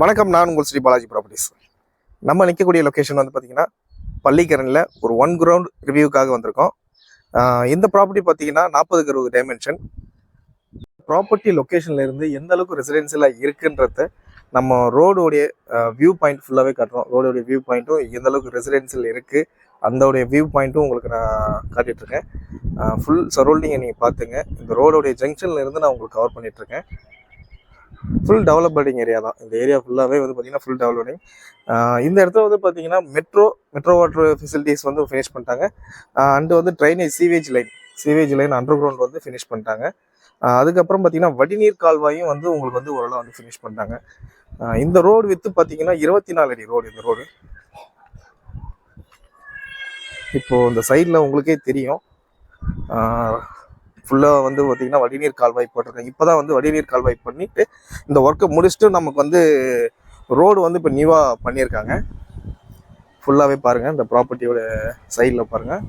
வணக்கம் நான் உங்கள் ஸ்ரீ பாலாஜி ப்ராப்பர்ட்டிஸ் நம்ம நிற்கக்கூடிய லொக்கேஷன் வந்து பார்த்தீங்கன்னா பள்ளிக்கரனில் ஒரு ஒன் கிரவுண்ட் ரிவ்யூக்காக வந்திருக்கோம். இந்த ப்ராப்பர்ட்டி பார்த்தீங்கன்னா நாற்பதுக்கு அறுபது டைமென்ஷன் ப்ராப்பர்ட்டி லொக்கேஷனில் இருந்து எந்த அளவுக்கு ரெசிடென்சியலாக இருக்குன்றத நம்ம ரோடோடைய வியூ பாயிண்ட் ஃபுல்லாகவே காட்டுறோம். ரோடோடைய வியூ பாயிண்ட்டும் எந்த அளவுக்கு ரெசிடென்சியல் இருக்குது அந்தோடைய வியூ பாயிண்ட்டும் உங்களுக்கு நான் காட்டிகிட்ருக்கேன் ஃபுல் சரௌண்டிங்கை நீங்கள் பார்த்துங்க. இந்த ரோடோடைய ஜங்ஷன்ல இருந்து நான் உங்களுக்கு கவர் பண்ணிகிட்ருக்கேன் ஃபுல் டெவலப்டிங் ஏரியா தான். இந்த ஏரியா ஃபுல்லாகவே வந்து பார்த்தீங்கன்னா ஃபுல் டெவலப்பிங் இந்த இடத்துல வந்து பார்த்தீங்கன்னா மெட்ரோ மெட்ரோ வாட்டர் ஃபெசிலிட்டிஸ் வந்து ஃபினிஷ் பண்ணிட்டாங்க. அண்டு வந்து drainage sewage line sewage line underground வந்து ஃபினிஷ் பண்ணிட்டாங்க. அதுக்கப்புறம் பார்த்தீங்கன்னா வடிநீர் கால்வாயும் வந்து உங்களுக்கு வந்து ஓரளவு வந்து ஃபினிஷ் பண்ணிட்டாங்க. இந்த ரோடு வித்து பார்த்தீங்கன்னா இருபத்தி நாலு அடி ரோடு இந்த ரோடு இப்போ இந்த சைடில் உங்களுக்கே தெரியும். ஃபுல்லாக வந்து பார்த்தீங்கன்னா வடிநீர் கால்வாய் போட்டிருக்காங்க. இப்போ தான் வந்து வடிநீர் கால்வாய் பண்ணிவிட்டு இந்த ஒர்க்கை முடிச்சுட்டு நமக்கு வந்து ரோடு வந்து இப்போ நியூவாக பண்ணியிருக்காங்க. ஃபுல்லாகவே பாருங்கள் இந்த ப்ராப்பர்ட்டியோட சைடில் பாருங்கள்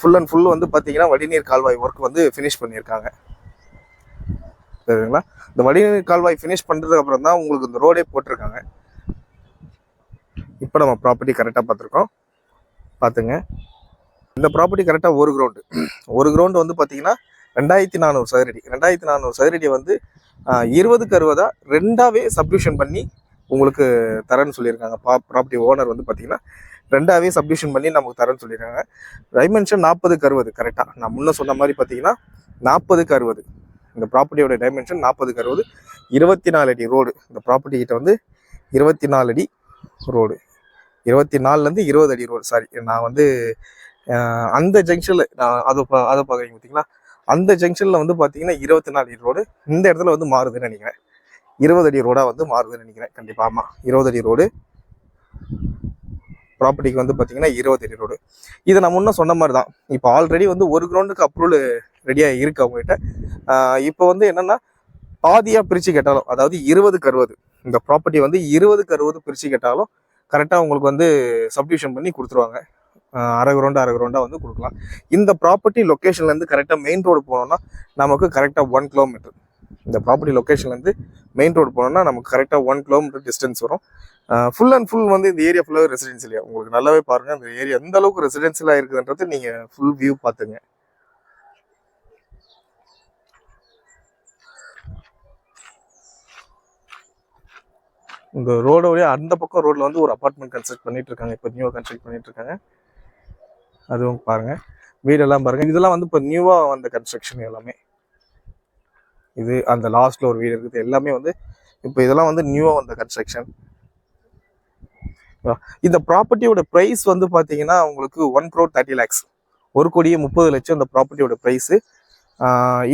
ஃபுல் அண்ட் ஃபுல் வந்து பார்த்தீங்கன்னா வடிநீர் கால்வாய் ஒர்க் வந்து ஃபினிஷ் பண்ணியிருக்காங்க. சரிங்களா? இந்த வடிநீர் கால்வாய் ஃபினிஷ் பண்ணுறதுக்கு அப்புறம் தான் உங்களுக்கு இந்த ரோடே போட்டிருக்காங்க. இப்போ நம்ம ப்ராப்பர்ட்டி கரெக்டாக பார்த்துருக்கோம். பார்த்துங்க. இந்த ப்ராப்பர்ட்டி கரெக்டாக ஒரு கிரவுண்டு ஒரு கிரவுண்டு வந்து பார்த்தீங்கன்னா ரெண்டாயிரத்தி நானூறு சதுரடி. ரெண்டாயிரத்தி நானூறு சதுரடி வந்து இருபதுக்கு அறுபதாக ரெண்டாவே சப்டியூஷன் பண்ணி உங்களுக்கு தரேன்னு சொல்லியிருக்காங்க. பா ப்ராப்பர்ட்டி ஓனர் வந்து பார்த்தீங்கன்னா ரெண்டாவே சப்டியூஷன் பண்ணி நமக்கு தரேன்னு சொல்லியிருக்காங்க. டைமென்ஷன் நாற்பதுக்கு அறுபது கரெக்டாக நான் முன்ன சொன்ன மாதிரி பார்த்தீங்கன்னா நாற்பதுக்கு அறுபது இந்த ப்ராப்பர்ட்டியோட டைமென்ஷன் நாற்பதுக்கு அறுபது இருபத்தி நாலு அடி ரோடு இந்த ப்ராப்பர்ட்டி கிட்ட வந்து இருபத்தி நாலு அடி ரோடு இருபத்தி நாலுலேருந்து இருபது அடி ரோடு சாரி நான் வந்து அந்த ஜங்ஷனில் நான் அதை பா அதை பார்க்குறீங்க பார்த்தீங்களா? அந்த ஜங்ஷனில் வந்து பார்த்தீங்கன்னா இருபத்தி நாலு அடி ரோடு இந்த இடத்துல வந்து மாறுதுன்னு நினைக்கிறேன். இருபது அடி ரோடாக வந்து மாறுதுன்னு நினைக்கிறேன். கண்டிப்பாக ஆமாம் இருபது அடி ரோடு ப்ராப்பர்ட்டிக்கு வந்து பார்த்தீங்கன்னா இருபது அடி ரோடு இதை நான் முன்ன சொன்ன மாதிரி தான். இப்போ ஆல்ரெடி வந்து ஒரு கிரவுண்டுக்கு அப்ரூவல் ரெடியாக இருக்கு அவங்ககிட்ட. இப்போ வந்து என்னென்னா பாதியாக பிரித்து கேட்டாலும் அதாவது இருபதுக்கு அறுபது இந்த ப்ராப்பர்ட்டி வந்து இருபதுக்கு அறுபது பிரித்து கேட்டாலும் கரெக்டாக உங்களுக்கு வந்து சப்டிவிஷன் பண்ணி கொடுத்துருவாங்க. அரை கிரவுண்டு அரை கிரவுண்டாக வந்து கொடுக்கலாம். இந்த ப்ராப்பர்ட்டி லொக்கேஷன்லேருந்து கரெக்டாக மெயின் ரோடு போனோம்னா நமக்கு கரெக்டாக ஒன் கிலோமீட்டர் இந்த ப்ராப்பர்ட்டி லொக்கேஷன்லேருந்து மெயின் ரோடு போனோம்னா நமக்கு கரெக்டாக ஒன் கிலோமீட்டர் டிஸ்டன்ஸ் வரும். ஃபுல் அண்ட் ஃபுல் வந்து இந்த ஏரியா ஃபுல்லாகவே ரெசிடென்சியல் உங்களுக்கு நல்லாவே பாருங்கள் இந்த ஏரியா எந்த அளவுக்கு ரெசிடென்சியலாக இருக்குதுன்றது நீங்கள் ஃபுல் வியூ பார்த்துங்க. இந்த ரோடோடைய அந்த பக்கம் ரோட்ல வந்து ஒரு அபார்ட்மெண்ட் கன்ஸ்ட்ரக்ட் பண்ணிட்டு இருக்காங்க. இப்போ நியூவா கன்ஸ்ட்ரக்ட் பண்ணிட்டு இருக்காங்க. அதுவும் பாருங்க. வீடெல்லாம் பாருங்க. இதெல்லாம் வந்து இப்போ நியூவாக வந்த கன்ஸ்ட்ரக்ஷன் எல்லாமே. இது அந்த லாஸ்ட்ல ஒரு வீடு இருக்குது. எல்லாமே வந்து இப்போ இதெல்லாம் வந்து நியூவாக வந்த கன்ஸ்ட்ரக்ஷன் இந்த ப்ராப்பர்ட்டியோட ப்ரைஸ் வந்து பார்த்தீங்கன்னா உங்களுக்கு ஒன் க்ரோர் தேர்ட்டி லேக்ஸ் ஒரு கோடியே முப்பது லட்சம் இந்த ப்ராப்பர்ட்டியோட ப்ரைஸு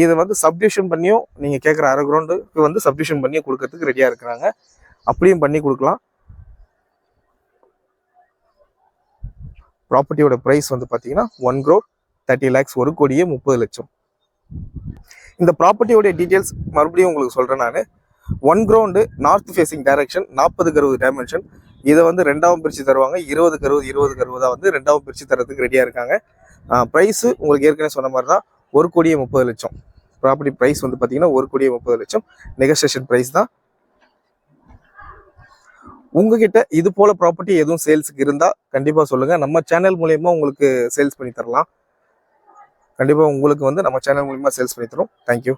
இதை வந்து சப்டிஷன் பண்ணியும் நீங்கள் கேட்குற அரை கிரவுண்டுக்கு வந்து சப்டிஷன் பண்ணி கொடுக்கறதுக்கு ரெடியாக இருக்கிறாங்க. அப்படியும் பண்ணி கொடுக்கலாம். ப்ராப்பர்ட்டியோட ப்ரைஸ் வந்து பார்த்தீங்கன்னா ஒன் க்ரோர் தேர்ட்டி லேக்ஸ் ஒரு கோடியே முப்பது லட்சம். இந்த ப்ராப்பர்ட்டியோடைய டீட்டெயில்ஸ் மறுபடியும் உங்களுக்கு சொல்கிறேன் நான். One ground north facing direction நாற்பதுக்கு அறுபது டைமென்ஷன் இதை வந்து ரெண்டாவும் பிரித்து தருவாங்க. இருபதுக்கு அறுபது இருபதுக்கு கருவதாக வந்து ரெண்டாவும் பிரித்து தரதுக்கு ரெடியாக இருக்காங்க. ப்ரைஸு உங்களுக்கு ஏற்கனவே சொன்ன மாதிரி தான் ஒரு கோடியே முப்பது லட்சம். ப்ராப்பர்ட்டி ப்ரைஸ் வந்து பார்த்தீங்கன்னா ஒரு கோடியே முப்பது லட்சம். நெகோசியேஷன் ப்ரைஸ் தான் உங்ககிட்ட இது போல ப்ராப்பர்ட்டி எதுவும் சேல்ஸுக்கு இருந்தால் கண்டிப்பாக சொல்லுங்கள் நம்ம சேனல் மூலயமா உங்களுக்கு சேல்ஸ் பண்ணி தரலாம். கண்டிப்பாக உங்களுக்கு வந்து நம்ம சேனல் மூலயமா சேல்ஸ் பண்ணி தரோம் தேங்க்யூ